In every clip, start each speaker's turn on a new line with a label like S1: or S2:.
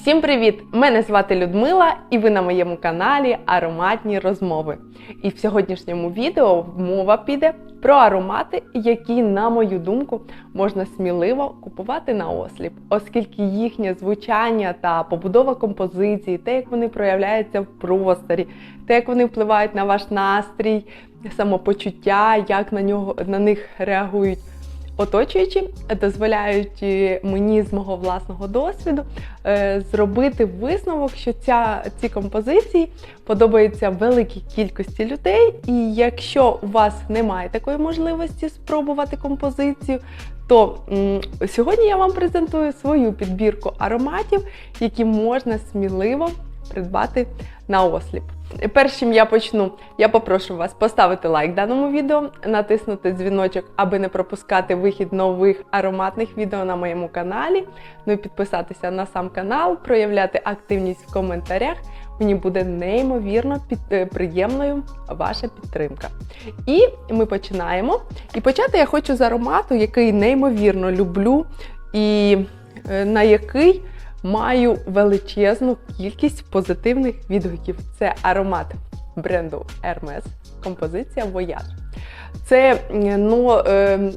S1: Всім привіт! Мене звати Людмила, і ви на моєму каналі Ароматні розмови. І в сьогоднішньому відео мова піде про аромати, які, на мою думку, можна сміливо купувати на осліп, оскільки їхнє звучання та побудова композиції, те, як вони проявляються в просторі, те, як вони впливають на ваш настрій, самопочуття, як на нього на них реагують оточуючі дозволяють е, мені з мого власного досвіду е, зробити висновок, що ця, ці композиції подобаються великій кількості людей. І якщо у вас немає такої можливості спробувати композицію, то сьогодні я вам презентую свою підбірку ароматів, які можна сміливо придбати на осліп. Перш чим я почну, я попрошу вас поставити лайк даному відео, натиснути дзвіночок, аби не пропускати вихід нових ароматних відео на моєму каналі. Ну і підписатися на сам канал, проявляти активність в коментарях. Мені буде неймовірно під, е, приємною ваша підтримка. І ми починаємо. І почати я хочу з аромату, який неймовірно люблю, і е, на який маю величезну кількість позитивних відгуків. Це аромат бренду Hermes, композиція Voyage. Це ну,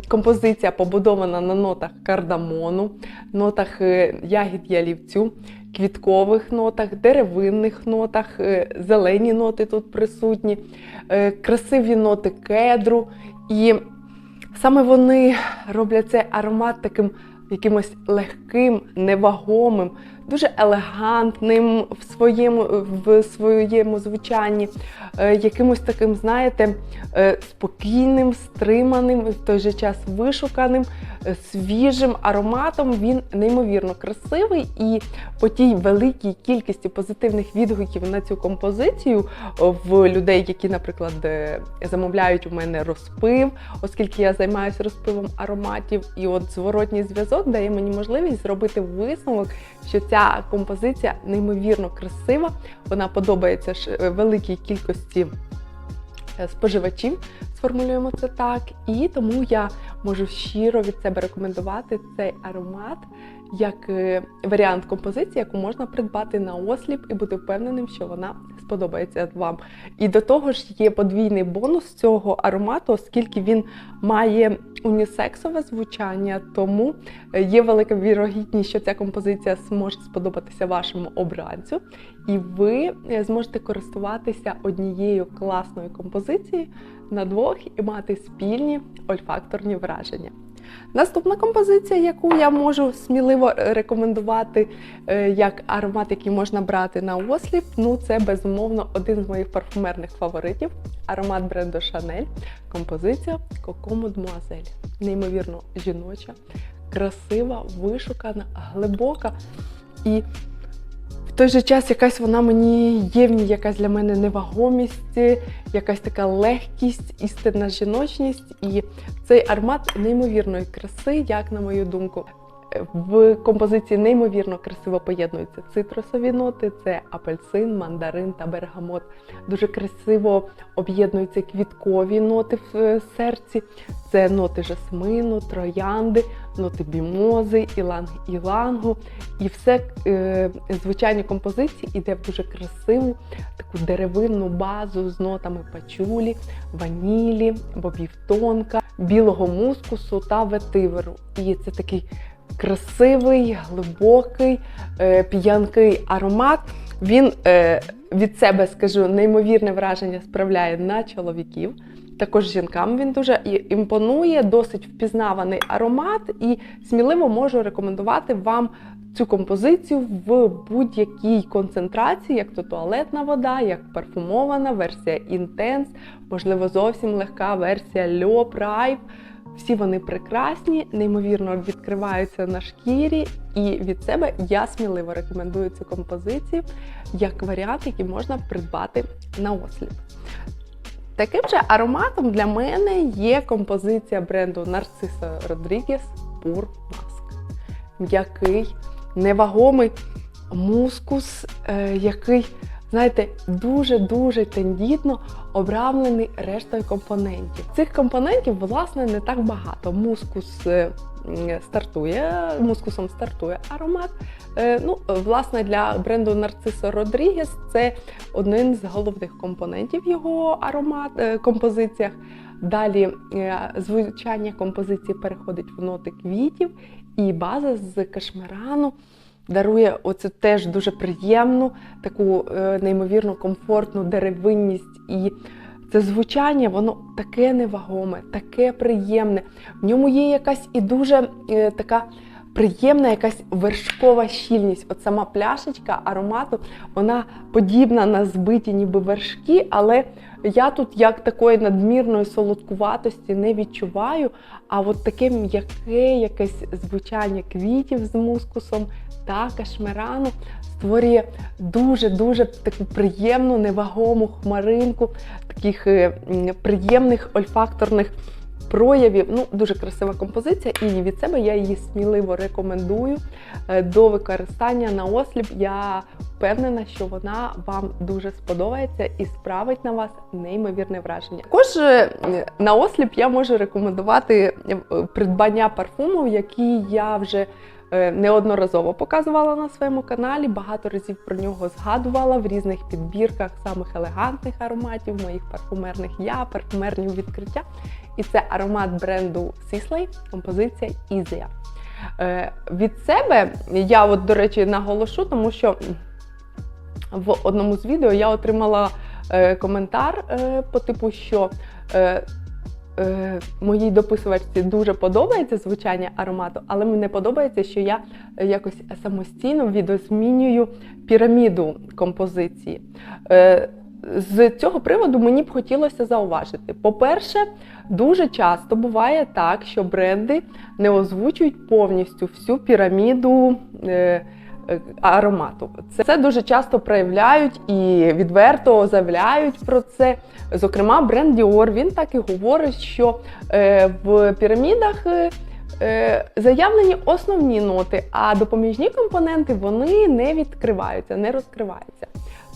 S1: композиція побудована на нотах кардамону, нотах е, ягід ялівцю, квіткових нотах, деревинних нотах, е, зелені ноти тут присутні, красиві ноти кедру. І саме вони роблять цей аромат таким якимось легким, невагомим, дуже елегантним в своєму в своєму звучанні, е, якимось таким, знаєте, е, спокійним, стриманим, в той же час вишуканим, е, свіжим ароматом. Він неймовірно красивий і по тій великій кількості позитивних відгуків на цю композицію в людей, які, наприклад, замовляють у мене розпив, оскільки я займаюся розпивом ароматів, і от зворотній зв'язок дає мені можливість зробити висновок, що ця композиція неймовірно красива, вона подобається е, великій кількості е, споживачів, сформулюємо це так. І тому я можу щиро від себе рекомендувати цей аромат як е, варіант композиції, яку можна придбати на осліп і бути впевненим, що вона сподобається вам. І до того ж є подвійний бонус цього аромату, оскільки він має унісексове звучання, тому е, є велика вірогідність, що ця композиція зможе сподобатися вашому обранцю, і ви е, зможете користуватися однією класною композицією на двох і мати спільні ольфакторні враження. Наступна композиція, яку я можу сміливо рекомендувати е, як аромат, який можна брати на осліп, ну це безумовно один з моїх парфумерних фаворитів. Аромат бренду Chanel, композиція Coco Mademoiselle. Неймовірно жіноча, красива, вишукана, глибока і той же час якась вона мені є в ній якась для мене невагомість, якась така легкість, істинна жіночність. І цей армат неймовірної краси, як на мою думку. В композиції неймовірно красиво поєднуються цитрусові ноти, це апельсин, мандарин та бергамот. Дуже красиво об'єднуються квіткові ноти в е, серці. Це ноти жасмину, троянди, ноти бімози, іланг-ілангу. І все е, звучання композиції йде в дуже красиву таку деревинну базу з нотами пачулі, ванілі, бобів тонка, білого мускусу та ветиверу. І це такий красивий, глибокий, е, п'янкий аромат. Він е, від себе скажу неймовірне враження справляє на чоловіків. Також жінкам він дуже імпонує, досить впізнаваний аромат, і сміливо можу рекомендувати вам цю композицію в будь-якій концентрації, як то туалетна вода, як парфумована версія Intense, можливо, зовсім легка версія Le Prive. Всі вони прекрасні, неймовірно відкриваються на шкірі, і від себе я сміливо рекомендую цю композицію як варіант, який можна придбати на осліп. Таким же ароматом для мене є композиція бренду Narciso Rodriguez Pur Mask. М'який, невагомий мускус, е, який знаєте, дуже-дуже тендітно обрамлений рештою компонентів. Цих компонентів, власне, не так багато. Мускус е, стартує, мускусом стартує аромат. Е, Ну, власне, для бренду Нарцисо Родрігес це один з головних компонентів його аромат е, композиціях. Далі звучання композиції переходить в ноти квітів, і база з кашмирану дарує оцю теж дуже приємну, таку е, неймовірно комфортну деревинність. І це звучання, воно таке невагоме, таке приємне. В ньому є якась і дуже е, така. Приємна якась вершкова щільність. От сама пляшечка аромату, вона подібна на збиті ніби вершки, але я тут як такої надмірної солодкуватості не відчуваю. А от таке м'яке якесь звучання квітів з мускусом та кашмирану створює дуже-дуже таку приємну, невагому хмаринку, таких е, приємних ольфакторних проявів. Ну, дуже красива композиція, і від себе я її сміливо рекомендую е, до використання на осліп. Я впевнена, що вона вам дуже сподобається і справить на вас неймовірне враження. Також е, на осліп я можу рекомендувати е, придбання парфуму, які я вже неодноразово показувала на своєму каналі. Багато разів про нього згадувала в різних підбірках самих елегантних ароматів, моїх парфумерних я, парфумерні відкриття. І це аромат бренду Sisley, композиція Easy. Е, Від себе я, от, до речі, наголошу, тому що в одному з відео я отримала е, коментар е, по типу, що е, е, моїй дописувачці дуже подобається звучання аромату, але мені подобається, що я якось самостійно відозмінюю піраміду композиції. Е, з цього приводу мені б хотілося зауважити. По-перше, дуже часто буває так, що бренди не озвучують повністю всю піраміду. Е, е, Аромату. Це, це дуже часто проявляють і відверто заявляють про це. Зокрема, бренд Dior, він так і говорить, що е, в пірамідах е, е, заявлені основні ноти, а допоміжні компоненти вони не відкриваються, не розкриваються.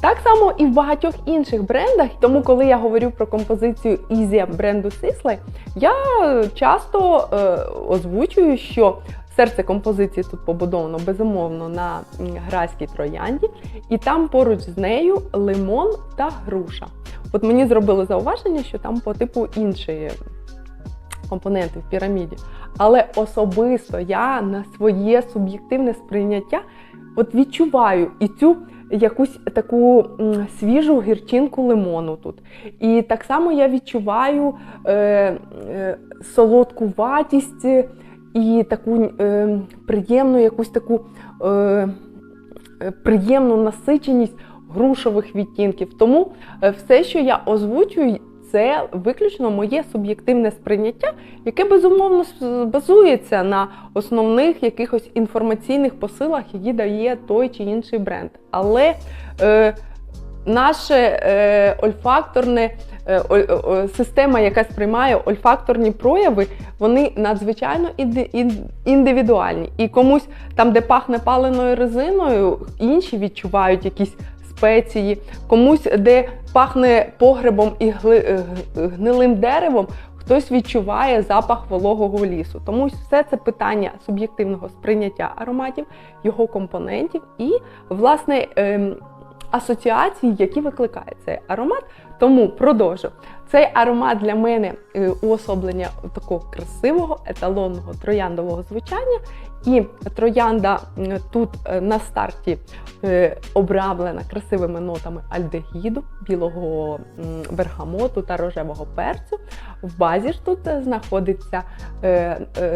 S1: Так само і в багатьох інших брендах. Тому, коли я говорю про композицію Easy бренду Sisley, я часто е, озвучую, що серце композиції тут побудовано безумовно на м, грайській троянді, і там поруч з нею лимон та груша. От мені зробили зауваження, що там по типу інші компоненти в піраміді. Але особисто я на своє суб'єктивне сприйняття от відчуваю і цю якусь таку свіжу гірчинку лимону тут. І так само я відчуваю е, е, солодкуватість і таку е, приємну якусь таку е, е, приємну насиченість грушових відтінків. Тому е, все, що я озвучую, це виключно моє суб'єктивне сприйняття, яке безумовно базується на основних якихось інформаційних посилах, які дає той чи інший бренд. Але е, наше е, ольфакторне е, система, яка сприймає ольфакторні прояви, вони надзвичайно індивідуальні. І комусь там, де пахне паленою резиною, інші відчувають якісь спеції, комусь, де пахне погребом і гли- е, гнилим деревом, хтось відчуває запах вологого лісу. Тому все це питання суб'єктивного сприйняття ароматів, його компонентів і, власне, ем, асоціацій, які викликає цей аромат. Тому продовжу. Цей аромат для мене е, уособлення такого красивого еталонного трояндового звучання. І троянда тут е, на старті е, обрамлена красивими нотами альдегіду, білого бергамоту та рожевого перцю. В базі ж тут е, знаходиться,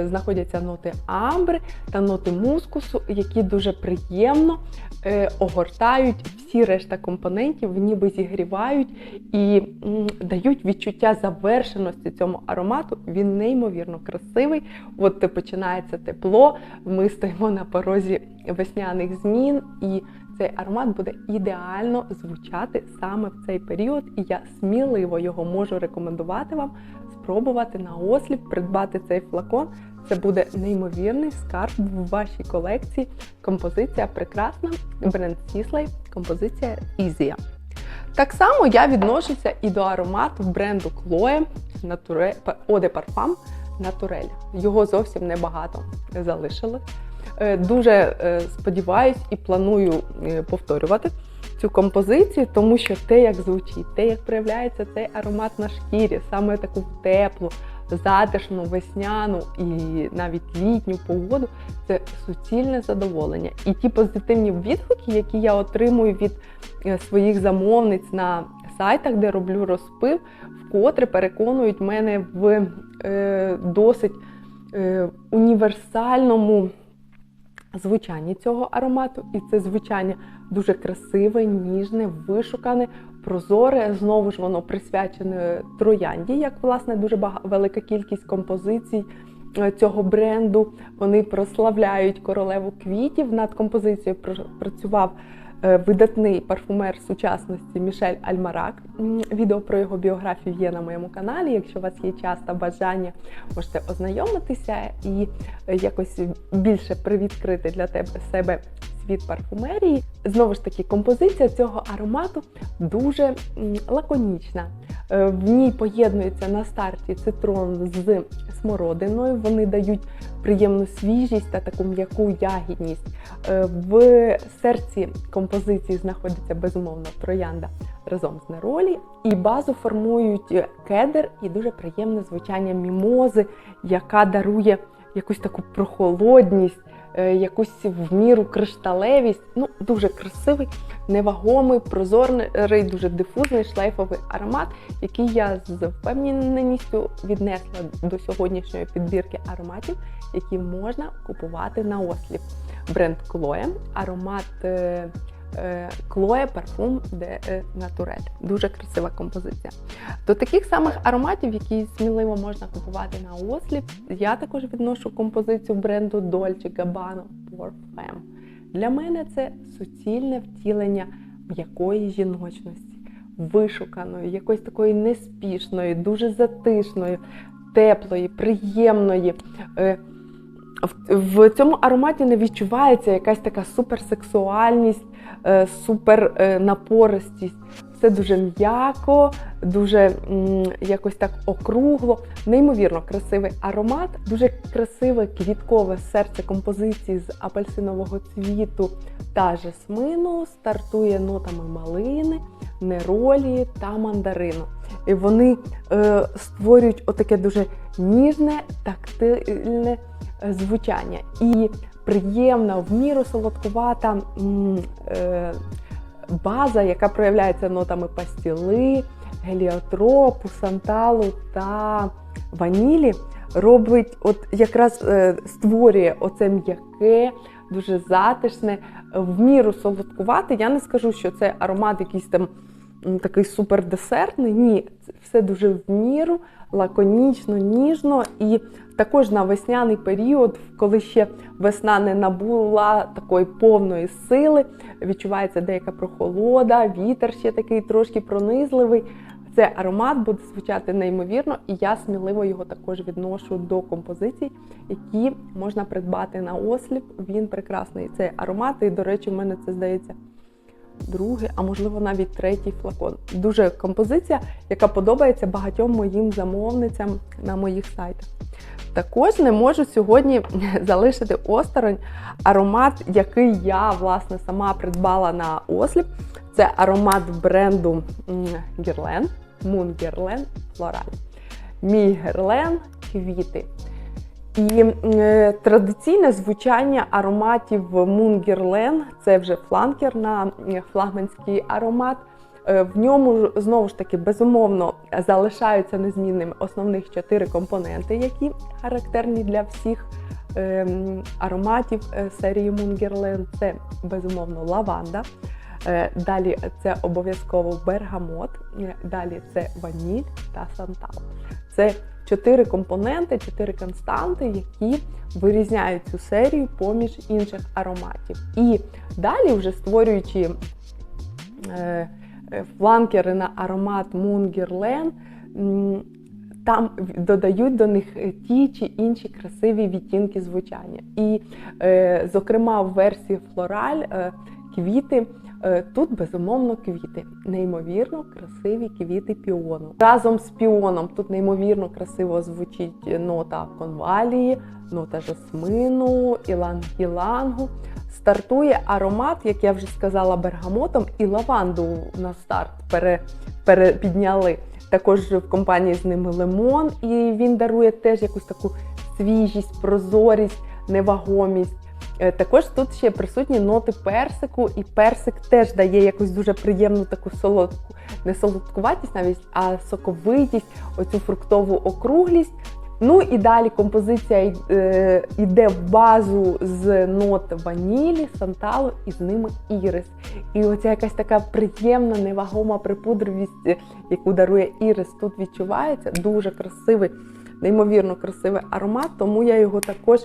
S1: знаходяться ноти амбри та ноти мускусу, які дуже приємно огортають всі решта компонентів, ніби зігрівають і дають відчуття завершеності цьому аромату. Він неймовірно красивий. От починається тепло, ми стоїмо на порозі весняних змін, і цей аромат буде ідеально звучати саме в цей період. І я сміливо його можу рекомендувати вам спробувати на осліп, придбати цей флакон. Це буде неймовірний скарб в вашій колекції. Композиція прекрасна. Бренд Sisley, композиція Easy. Так само я відношуся і до аромату бренду Chloe Nature Eau Parfum Натурель. Його зовсім небагато залишили. Е, Дуже е, сподіваюсь і планую е, повторювати цю композицію, тому що те, як звучить, те, як проявляється цей аромат на шкірі, саме таку теплу, затишну, весняну і навіть літню погоду, це суцільне задоволення. І ті позитивні відгуки, які я отримую від своїх замовниць на сайтах, де роблю розпив, вкотре переконують мене в е, досить е, універсальному звучанні цього аромату. І це звучання дуже красиве, ніжне, вишукане, прозоре. Знову ж воно присвячене троянді, як власне дуже бага- велика кількість композицій. е, Цього бренду вони прославляють королеву квітів. Над композицією працював видатний парфумер сучасності Мішель Альмарак. Відео про його біографію є на моєму каналі. Якщо у вас є час та бажання, можете ознайомитися і е, якось більше привідкрити для тебе себе світ парфумерії. Знову ж таки, композиція цього аромату дуже лаконічна. Е, В ній поєднується на старті цитрон з смородиною. Вони дають приємну свіжість та таку м'яку ягідність. Е, В серці композиції знаходиться безумовно троянда разом з неролі. І базу формують кедр і дуже приємне звучання мімози, яка дарує якусь таку прохолодність, е, якусь в міру кришталевість. Ну, дуже красивий, невагомий, прозорий, дуже дифузний шлейфовий аромат, який я з впевненістю віднесла до сьогоднішньої підбірки ароматів, які можна купувати на осліп. Бренд Chloe, аромат е, е, Chloe Parfum de е, Naturel. Дуже красива композиція. До таких самих ароматів, які сміливо можна купувати на осліп, я також відношу композицію бренду Dolce Gabbana Femme. Для мене це суцільне втілення м'якої жіночності, вишуканої, якоїсь такої неспішної, дуже затишної, теплої, приємної. Е, в- цьому ароматі не відчувається якась така суперсексуальність, е, супернапористість. Все дуже м'яко, дуже якось так округло, неймовірно красивий аромат, дуже красиве квіткове серце композиції з апельсинового цвіту та жасмину, стартує нотами малини, неролі та мандарину. І вони е, створюють отаке дуже ніжне, тактильне е, звучання. І приємна, в міру солодкувата е, база, яка проявляється нотами пастіли, геліотропу, санталу та ванілі, робить, от якраз е, створює оце м'яке, дуже затишне, в міру солодкувате. Я не скажу, що це аромат якийсь там такий супердесертний. Ні, це все дуже в міру, лаконічно, ніжно і також на весняний період, коли ще весна не набула такої повної сили, відчувається деяка прохолода, вітер ще такий трошки пронизливий. Цей аромат буде звучати неймовірно, і я сміливо його також відношу до композицій, які можна придбати на осліп. Він прекрасний цей аромат. І, до речі, в мене це здається другий, а можливо навіть третій флакон. Дуже композиція, яка подобається багатьом моїм замовницям на моїх сайтах. Також не можу сьогодні залишити осторонь аромат, який я власне сама придбала на осліп. Це аромат бренду Guerlain, Moon Guerlain Floral. Мій Герлен квіти. І е, традиційне звучання ароматів Moon – це вже фланкер на е, флагманський аромат. Е, В ньому знову ж таки безумовно залишаються незмінними основних чотири компоненти, які характерні для всіх е, ароматів серії Moon Це безумовно лаванда. Е, Далі це обов'язково бергамот, е, далі це ваніль та сантал. Це чотири компоненти, чотири константи, які вирізняють цю серію поміж інших ароматів. І далі, вже створюючи е, е, фланкери на аромат Moon м, там додають до них е, ті чи інші красиві відтінки звучання. І, е, зокрема, в версії Floral е, квіти Тут безумовно квіти, неймовірно красиві квіти піону. Разом з піоном тут неймовірно красиво звучить нота конвалії, нота жасмину, іланг-ілангу. Стартує аромат, як я вже сказала, бергамотом і лаванду на старт пере, пере, підняли. Також в компанії з ними лимон, і він дарує теж якусь таку свіжість, прозорість, невагомість. Е, Також тут ще присутні ноти персику, і персик теж дає якусь дуже приємну таку солодку, не солодкуватість навіть, а соковитість, оцю фруктову округлість. Ну і далі композиція е, йде в базу з нот ванілі, санталу і з ними ірис. І оця якась така приємна, невагома припудривість, е, яку дарує ірис, тут відчувається. Дуже красивий, неймовірно красивий аромат, тому я його також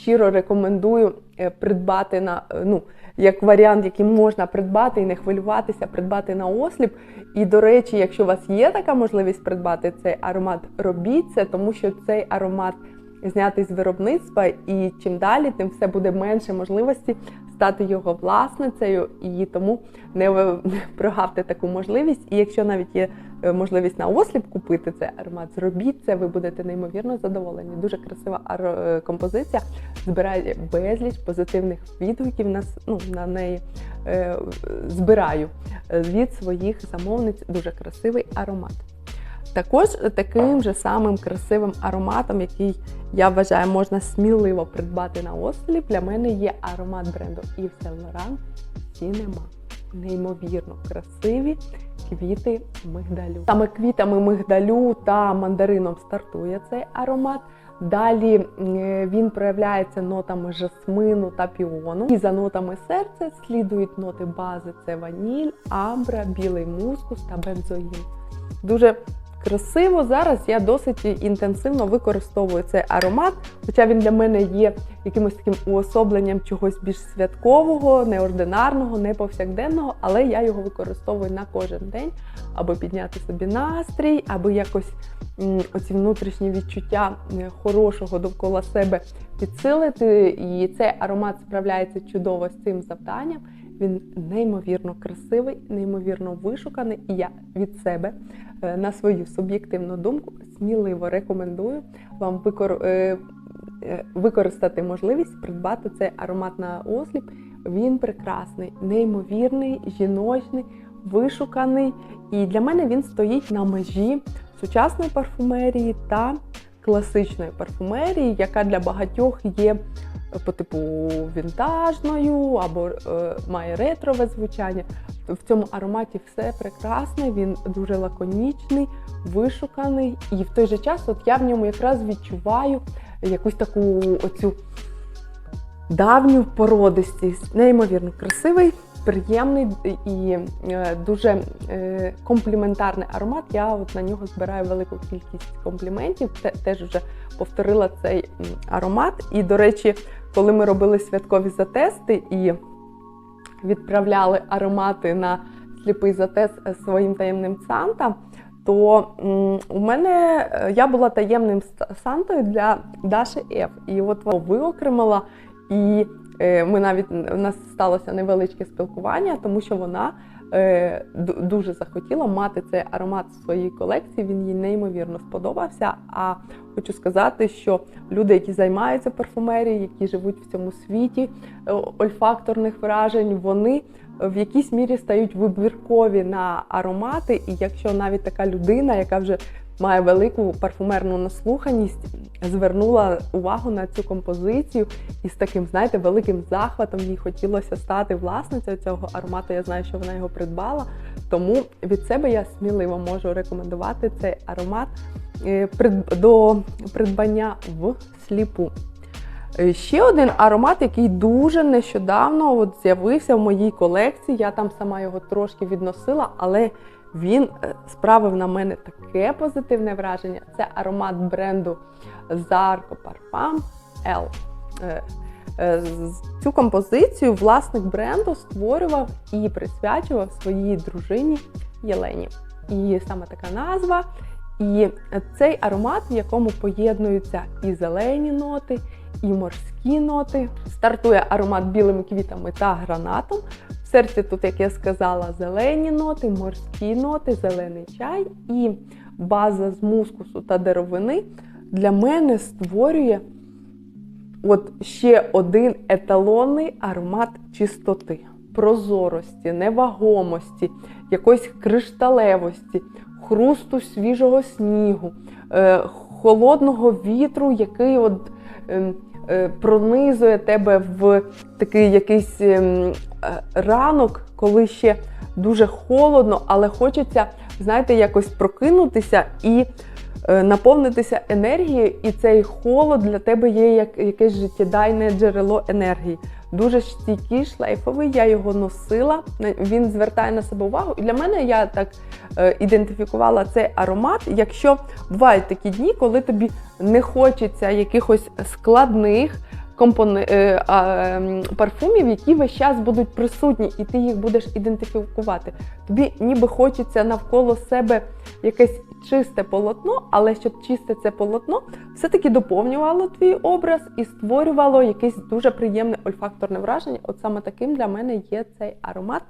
S1: щиро рекомендую е, придбати на е, ну, як варіант, який можна придбати і не хвилюватися, придбати на осліп. І до речі, якщо у вас є така можливість придбати цей аромат, робіть це, тому що цей аромат знятий з виробництва, і чим далі, тим все буде менше можливості стати його власницею, і тому не прогавте таку можливість. І якщо навіть є е, можливість на осліп купити цей аромат, зробіть це, ви будете неймовірно задоволені. Дуже красива е, композиція, збирає безліч позитивних відгуків на, ну, на неї. Е, збираю від своїх замовниць дуже красивий аромат. Також таким же самим красивим ароматом, який я вважаю, можна сміливо придбати на осліп, для мене є аромат бренду Yves Saint Laurent Cinema. Неймовірно красиві квіти мигдалю. Саме квітами мигдалю та мандарином стартує цей аромат. Далі він проявляється нотами жасмину та піону. І за нотами серця слідують ноти бази: це ваніль, амбра, білий мускус та бензоїн. Дуже красиво. Зараз я досить інтенсивно використовую цей аромат, хоча він для мене є якимось таким уособленням чогось більш святкового, неординарного, не повсякденного, але я його використовую на кожен день, аби підняти собі настрій, аби якось оці внутрішні відчуття е, хорошого довкола себе підсилити. І цей аромат справляється чудово з цим завданням. Він неймовірно красивий, неймовірно вишуканий, і я від себе на свою суб'єктивну думку сміливо рекомендую вам викор... е, е, використати можливість придбати цей аромат на осліп. Він прекрасний, неймовірний, жіночний, вишуканий. І для мене він стоїть на межі сучасної парфумерії та класичної парфумерії, яка для багатьох є по типу вінтажною або е, має ретрове звучання. В цьому ароматі все прекрасне, він дуже лаконічний, вишуканий, і в той же час от я в ньому якраз відчуваю якусь таку оцю давню породистість, неймовірно красивий, приємний і е, дуже е, компліментарний аромат. Я от на нього збираю велику кількість компліментів. Те- теж вже повторила цей аромат. І, до речі, коли ми робили святкові затести і відправляли аромати на сліпий затест е, своїм таємним Санта, то у мене е, я була таємним Сантою для Даші Ф. І от вона виокремила, і е, ми навіть у нас сталося невеличке спілкування, тому що вона е, дуже захотіла мати цей аромат в своїй колекції. Він їй неймовірно сподобався. А хочу сказати, що люди, які займаються парфумерією, які живуть в цьому світі е, ольфакторних вражень, вони в якійсь мірі стають вибіркові на аромати. І якщо навіть така людина, яка вже має велику парфумерну наслуханість, звернула увагу на цю композицію і з таким, знаєте, великим захватом їй хотілося стати власницею цього аромату. Я знаю, що вона його придбала. Тому від себе я сміливо можу рекомендувати цей аромат е, до придбання в сліпу. Е, Ще один аромат, який дуже нещодавно от з'явився в моїй колекції. Я там сама його трошки відносила, але він е, справив на мене таке позитивне враження. Це аромат бренду Zarco Parfum L. Е, е, Цю композицію власник бренду створював і присвячував своїй дружині Єлені. І саме така назва. І цей аромат, в якому поєднуються і зелені ноти, і морські ноти. Стартує аромат білими квітами та гранатом. Серці тут, як я сказала, зелені ноти, морські ноти, зелений чай і база з мускусу та деревини для мене створює от ще один еталонний аромат чистоти, прозорості, невагомості, якоїсь кришталевості, хрусту свіжого снігу, е, холодного вітру, який от. Е, Пронизує тебе в такий якийсь ем, е, ранок, коли ще дуже холодно, але хочеться, знаєте, якось прокинутися і е, наповнитися енергією, і цей холод для тебе є як якесь життєдайне джерело енергії. Дуже стійкий, шлейфовий, я його носила. Він звертає на себе увагу. І для мене я так е, ідентифікувала цей аромат. Якщо бувають такі дні, коли тобі не хочеться якихось складних компони... е, парфумів, які весь час будуть присутні, і ти їх будеш ідентифікувати. Тобі ніби хочеться навколо себе якесь чисте полотно, але щоб чисте це полотно все-таки доповнювало твій образ і створювало якесь дуже приємне ольфакторне враження. От саме таким для мене є цей аромат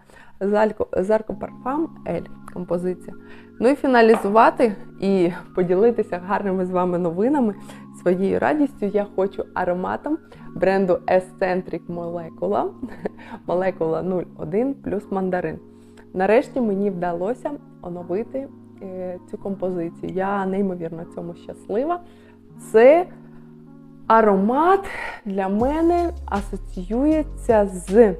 S1: Zarco Parfum L композиція. Ну і фіналізувати і поділитися гарними з вами новинами своєю радістю я хочу ароматом бренду Eccentric Molecula Molecula 01 плюс мандарин. Нарешті мені вдалося оновити е, цю композицію. Я неймовірно цьому щаслива. Це аромат для мене асоціюється з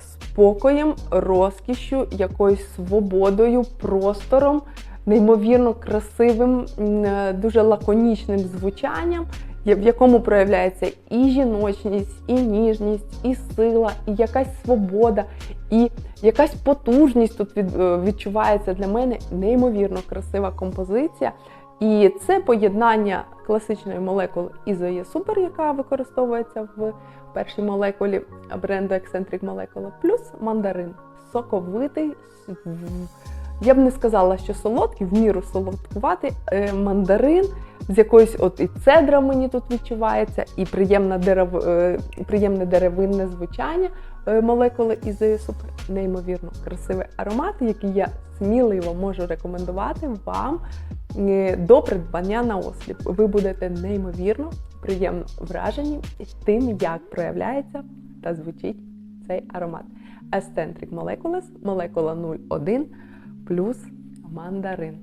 S1: спокоєм, розкішю, якоюсь свободою, простором, неймовірно красивим, е, дуже лаконічним звучанням, в якому проявляється і жіночність, і ніжність, і сила, і якась свобода, і якась потужність тут е, відчувається для мене неймовірно красива композиція. І це поєднання класичної молекули Ізоє Супер, яка використовується в першій молекулі бренду Eccentric Molecula, плюс мандарин. Соковитий, я б не сказала, що солодкий, в міру солодкуватий е, мандарин, з якоюсь от і цедра мені тут відчувається, і приємне, дерев, е, приємне деревинне звучання е, молекули Ізоє Супер. Неймовірно красивий аромат, який я сміливо можу рекомендувати вам до придбання на осліп. Ви будете неймовірно приємно вражені тим, як проявляється та звучить цей аромат. Eccentric Molecules, молекула 01 плюс мандарин.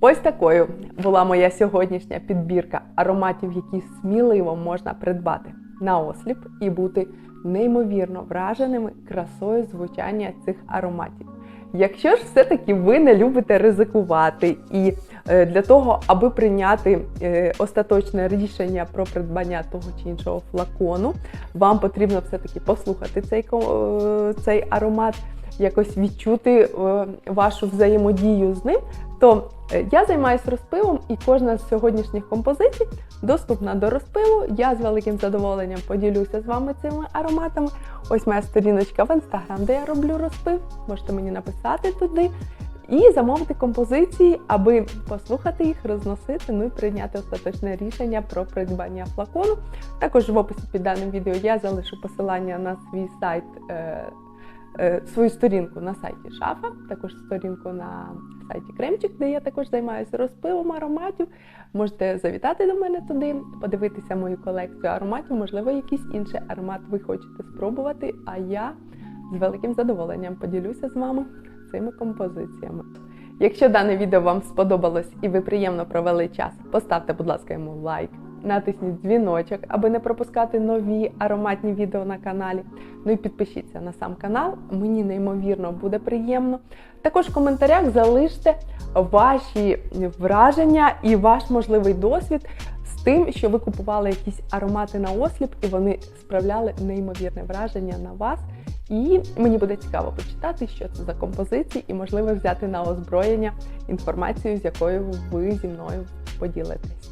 S1: Ось такою була моя сьогоднішня підбірка ароматів, які сміливо можна придбати на осліп і бути неймовірно враженими красою звучання цих ароматів. Якщо ж все-таки ви не любите ризикувати, і для того, аби прийняти е, остаточне рішення про придбання того чи іншого флакону, вам потрібно все-таки послухати цей, е, цей аромат, якось відчути вашу взаємодію з ним, то я займаюся розпивом, і кожна з сьогоднішніх композицій доступна до розпиву. Я з великим задоволенням поділюся з вами цими ароматами. Ось моя сторіночка в інстаграм, де я роблю розпив. Можете мені написати туди. І замовити композиції, аби послухати їх, розносити, ну і прийняти остаточне рішення про придбання флакону. Також в описі під даним відео я залишу посилання на свій сайт, е, е, свою сторінку на сайті Шафа, також сторінку на сайті Кремчик, де я також займаюся розпивом ароматів. Можете завітати до мене туди, подивитися мою колекцію ароматів, можливо, якийсь інший аромат ви хочете спробувати. А я з великим задоволенням поділюся з вами цими композиціями. Якщо дане відео вам сподобалось і ви приємно провели час, поставте, будь ласка, йому лайк натисніть дзвіночок, аби не пропускати нові ароматні відео на каналі. Ну і підпишіться на сам канал, мені неймовірно буде приємно. Також в коментарях залиште ваші враження і ваш можливий досвід з тим, що ви купували якісь аромати на осліп, і вони справляли неймовірне враження на вас. І мені буде цікаво почитати, що це за композиції, і можливо взяти на озброєння інформацію, з якою ви зі мною поділитесь.